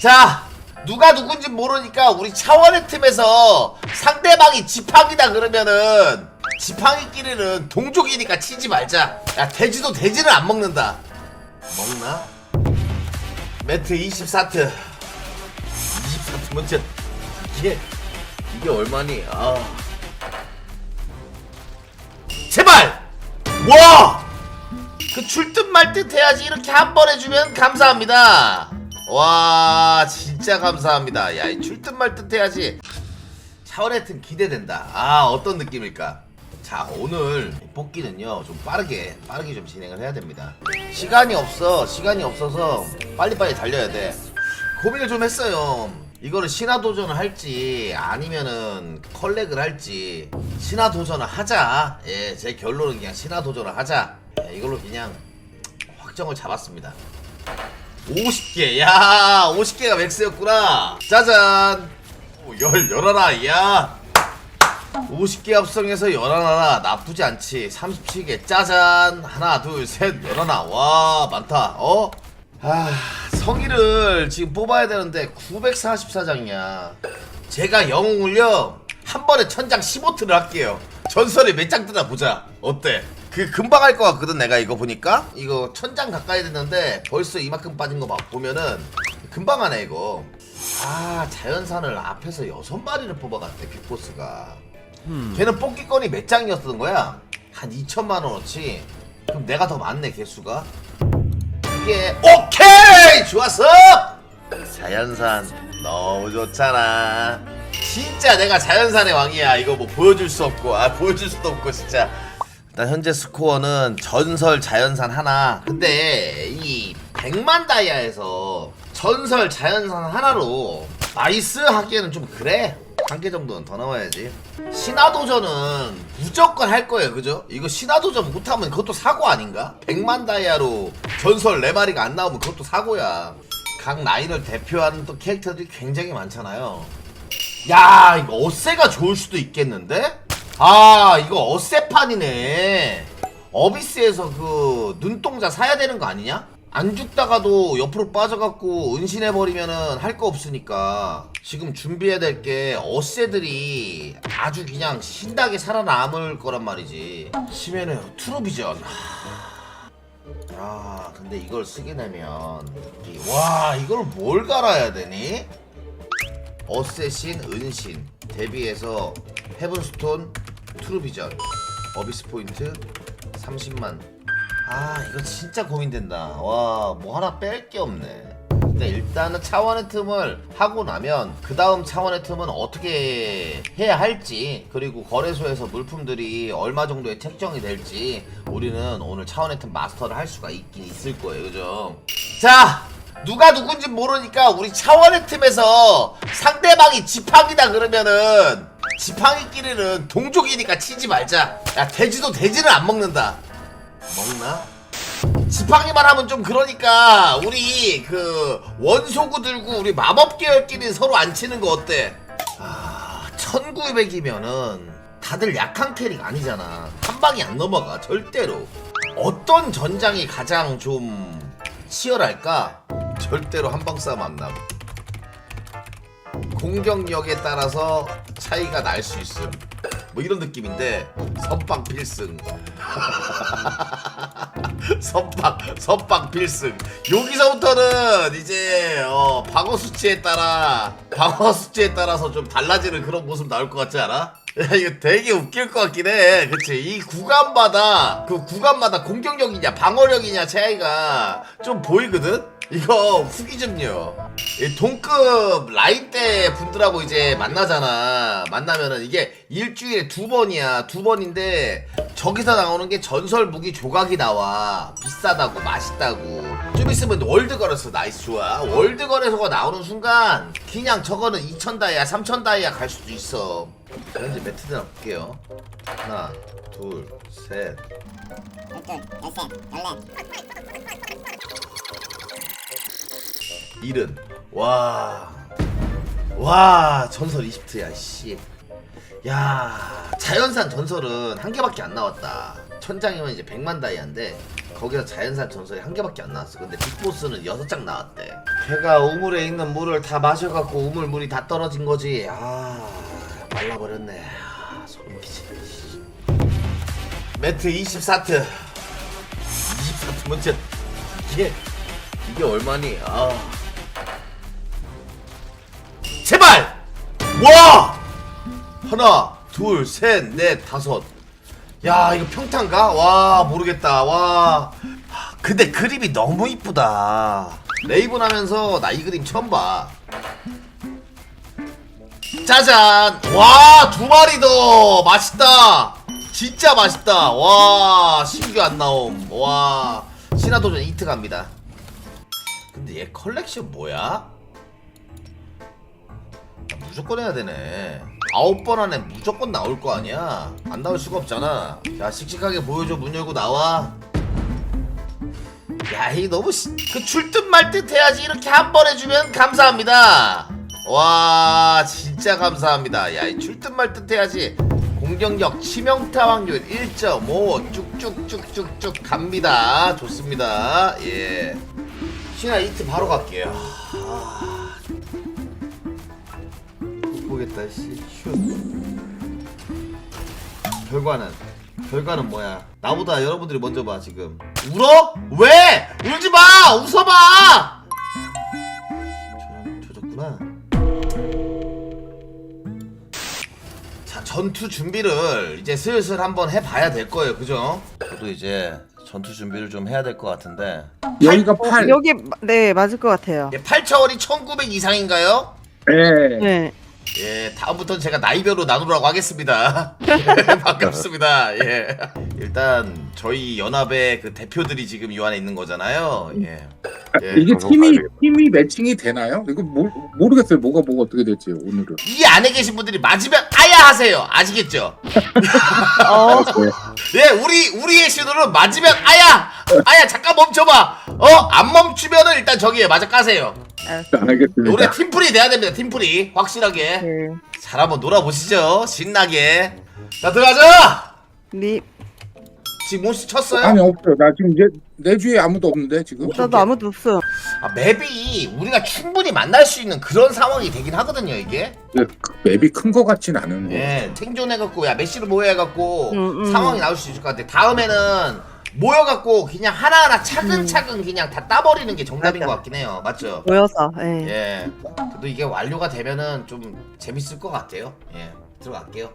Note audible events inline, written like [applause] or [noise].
자 누가 누군지 모르니까 우리 차원의 팀에서 상대방이 지팡이다 그러면은 지팡이끼리는 동족이니까 치지 말자. 야 돼지도 돼지를 안 먹는다. 먹나? 매트 24트. 24트면 진짜 이게 이게 얼마니? 아. 제발! 와! 그 출듯 말듯 해야지 이렇게 한 번 해주면 감사합니다. 와 진짜 감사합니다. 야 이 출듯 말듯 해야지. 차원의 튼 기대된다. 아 어떤 느낌일까? 자 오늘 뽑기는요 좀 빠르게 빠르게 좀 진행을 해야 됩니다. 시간이 없어 시간이 없어서 빨리빨리 달려야 돼. 고민을 좀 했어요. 이거를 신화 도전을 할지 아니면은 컬렉을 할지 신화 도전을 하자. 예, 제 결론은 그냥 신화 도전을 하자. 예, 이걸로 그냥 확정을 잡았습니다. 50개, 야, 50개가 맥스였구나. 짜잔. 오, 열, 열어라, 야. 50개 합성해서 열어놔라. 나쁘지 않지. 37개, 짜잔. 하나, 둘, 셋, 열어놔. 와, 많다. 어? 아, 성의를 지금 뽑아야 되는데 944장이야. 제가 영웅을요 한 번에 천장 15트를 할게요. 전설에 몇장 뜨나 보자. 어때? 그 금방 할 것 같거든 내가 이거 보니까 이거 천장 가까이 됐는데 벌써 이만큼 빠진 거봐 보면은 금방 하네 이거. 아 자연산을 앞에서 여섯 마리를 뽑아갔대 빅보스가. 걔는 뽑기 건이 몇 장이었던 거야? 한 2천만 원어치. 그럼 내가 더 많네 개수가. 이게 오케이 좋았어 자연산 너무 좋잖아 진짜 내가 자연산의 왕이야 이거 뭐 보여줄 수 없고 아 보여줄 수도 없고 진짜 일단 현재 스코어는 전설 자연산 하나 근데 이 100만 다이아에서 전설 자연산 하나로 나이스 하기에는 좀 그래 한 개 정도는 더 나와야지 신화도전은 무조건 할 거예요 그죠? 이거 신화도전 못하면 그것도 사고 아닌가? 100만 다이아로 전설 4마리가 안 나오면 그것도 사고야 각 라인을 대표하는 또 캐릭터들이 굉장히 많잖아요 야 이거 어세가 좋을 수도 있겠는데? 아 이거 어세판이네. 어비스에서 그 눈동자 사야 되는 거 아니냐? 안 죽다가도 옆으로 빠져갖고 은신해버리면은 할 거 없으니까 지금 준비해야 될 게 어세들이 아주 그냥 신나게 살아남을 거란 말이지. 심해는 트루비전. 하... 아 근데 이걸 쓰게 되면 이- 와 이걸 뭘 갈아야 되니? 어쌔신 은신. 대비해서 헤븐스톤 트루비전 어비스 포인트 30만. 아 이거 진짜 고민된다. 와 뭐 하나 뺄 게 없네. 일단은 차원의 틈을 하고 나면 그 다음 차원의 틈은 어떻게 해야 할지 그리고 거래소에서 물품들이 얼마 정도의 책정이 될지 우리는 오늘 차원의 틈 마스터를 할 수가 있긴 있을 거예요. 그죠? 자 누가 누군지 모르니까 우리 차원의 팀에서 상대방이 지팡이다 그러면은 지팡이끼리는 동족이니까 치지 말자 야 돼지도 돼지를 안 먹는다 먹나? 지팡이만 하면 좀 그러니까 우리 그 원소구 들고 우리 마법 계열끼리 서로 안 치는 거 어때? 아 1900이면은 다들 약한 캐릭 아니잖아 한 방이 안 넘어가 절대로 어떤 전장이 가장 좀 치열할까? 절대로 한 방 싸움 안 나고 공격력에 따라서 차이가 날 수 있음 뭐 이런 느낌인데 선빵 필승 [laughs] 선빵 선빵 필승 여기서부터는 이제 어, 방어 수치에 따라 방어 수치에 따라서 좀 달라지는 그런 모습 나올 것 같지 않아? 야, 이거 되게 웃길 것 같긴 해. 그치? 이 구간마다, 그 구간마다 공격력이냐, 방어력이냐 차이가 좀 보이거든? 이거 후기 좀요. 이 동급 라인 때 분들하고 이제 만나잖아. 만나면은 이게 일주일에 두 번이야. 두 번인데 저기서 나오는 게 전설 무기 조각이 나와. 비싸다고 맛있다고. 좀 있으면 월드 거래소 나이스 좋아. 월드 거래소가 나오는 순간 그냥 저거는 2천 다이아, 3천 다이아 갈 수도 있어. 자, 이제 매트들 볼게요. 하나, 둘, 셋. 열둘, 열셋, 열넷. 일은 와. 와, 전설 이집트야, 씨. 야, 자연산 전설은 한 개밖에 안 나왔다. 천장이면 이제 100만 다이아인데 거기서 자연산 전설이 한 개밖에 안 나왔어. 근데 빅보스는 여섯 장 나왔대. 걔가 우물에 있는 물을 다 마셔갖고 우물 물이 다 떨어진 거지. 아 말라버렸네. 아, 소름 끼치네. 매트 24트. 24트면 진짜 이게 이게 얼마니? 아 와! 하나 둘 셋 넷 다섯. 야 이거 평탄가? 와 모르겠다. 와. 하, 근데 그림이 너무 이쁘다. 레이븐 하면서 나 이 그림 처음 봐. 짜잔! 와 두 마리 더! 맛있다! 진짜 맛있다! 와 신규 안 나옴. 와 신화도전 이트 갑니다. 근데 얘 컬렉션 뭐야? 나 무조건 해야 되네. 아홉 번 안에 무조건 나올 거 아니야? 안 나올 수가 없잖아. 자, 씩씩하게 보여줘. 문 열고 나와. 야, 이 너무 시... 그 출듯 말듯 해야지. 이렇게 한 번 해주면 감사합니다. 와, 진짜 감사합니다. 야, 이 출듯 말듯 해야지. 공격력 치명타 확률 1.5 쭉쭉쭉쭉쭉 갑니다. 좋습니다. 예. 신화 이트 바로 갈게요. 아, 못 보겠다 씨. 슛. 결과는 결과는 뭐야? 나보다 여러분들이 먼저 봐 지금. 울어? 왜? 울지 마. 웃어봐. 저 조졌구나. 자 전투 준비를 이제 슬슬 한번 해봐야 될 거예요, 그죠? 저도 이제 전투 준비를 좀 해야 될 것 같은데. 여기가 어, 8. 여기 마- 네 맞을 것 같아요. 예, 8차원이 1900 이상인가요? 네. 네. 예, 다음부터는 제가 나이별로 나누라고 하겠습니다. [laughs] 반갑습니다. 예. 일단 저희 연합의 그 대표들이 지금 이 안에 있는 거잖아요. 예. 예. 이게 팀이 팀이 매칭이 되나요? 이거 모, 모르겠어요. 뭐가 뭐가 어떻게 될지 오늘은. 이 안에 계신 분들이 맞으면 아야 하세요. 아시겠죠? 어, 네. [laughs] 예, 우리 우리의 신호는 맞으면 아야, 아야 잠깐 멈춰봐. 어, 안 멈추면은 일단 저기에 맞아 까세요. 알겠습니다. 우리 팀플이 돼야 됩니다. 팀플이 확실하게. 네. 잘 한번 놀아보시죠. 신나게. 자 들어가자. 리 지금 몬스 쳤어요? 아니 없어요. 나 지금 이제 내 주위에 아무도 없는데 지금. 저도 아무도 없어. 아, 맵이 우리가 충분히 만날 수 있는 그런 상황이 되긴 하거든요 이게 네, 그 맵이 큰 거 같진 않은 거. 예 생존해갖고 야 메시로 모여해갖고 음, 음. 상황이 나올 수 있을 것 같아 다음에는 모여갖고 그냥 하나하나 차근차근 그냥 다 따버리는 게 정답인 맞아. 것 같긴 해요 맞죠? 모여서. 예. 예 그래도 이게 완료가 되면은 좀 재밌을 것 같아요 예 들어갈게요